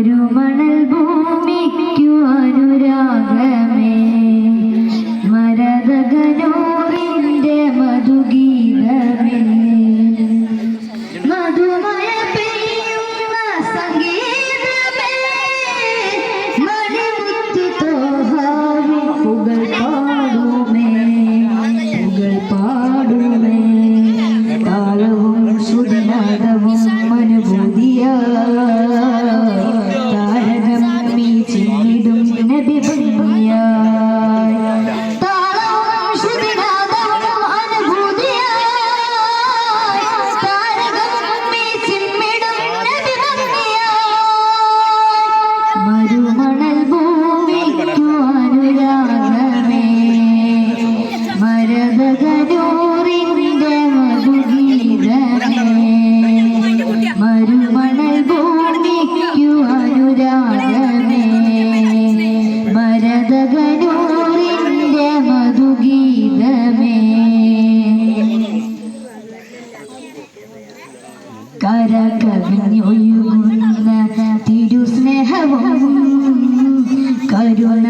മരുമണൽ ഭൂമിക്കു അനുരാഗമേ. മരതകനൂറിന്റെ മധുഗീതമേ. മധുമയ പെയ്യുന്ന സംഗീതമേ മണിമുത്തു തോഹാവിൻ പുകൾ പാടുമേ. പുകൾ പാടുമേ. താളവും ശ്രുതിനാദവും അനുഭൂതിയാ കര കവിഞ്ഞൊഴുകുന്ന തിരുസ്നേഹവും കരുണ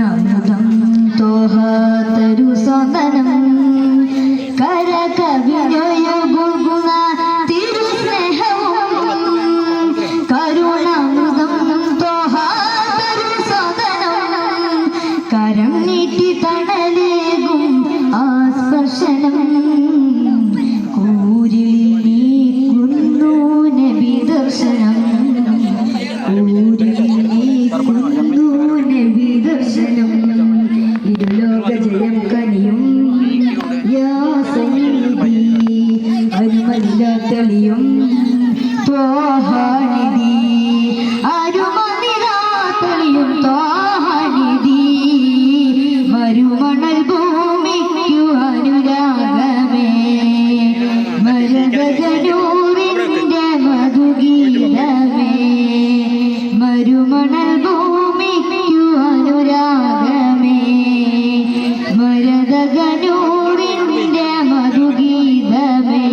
ഭരതകനൂറിന്റെ മധുഗീതമേ.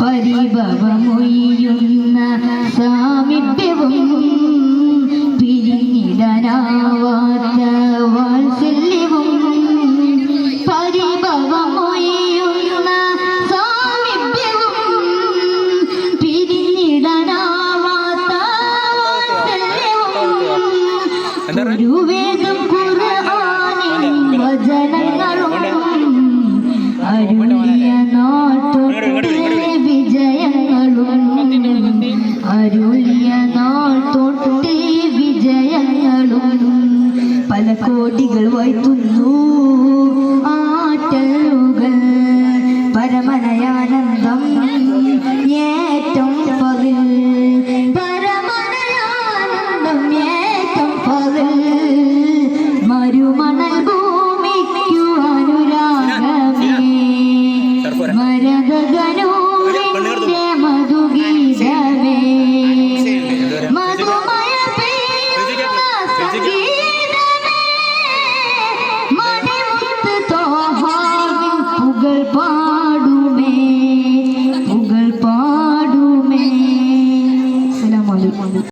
പരിഭവമൊഴിയുന്ന സാമീപ്യവും പിരിഞ്ഞിടനാവാത്ത കോടികൾ വൈത്തുന്നു ആട്ടലുകൾ പരമനയാനന്ദം ഏറ്റം പതിൽ പരമനയാനന്ദം ഏറ്റം പതിൽ മരുമണൽ ഭൂമിക്കു അനുരാഗമേ മരതകനോ പാടും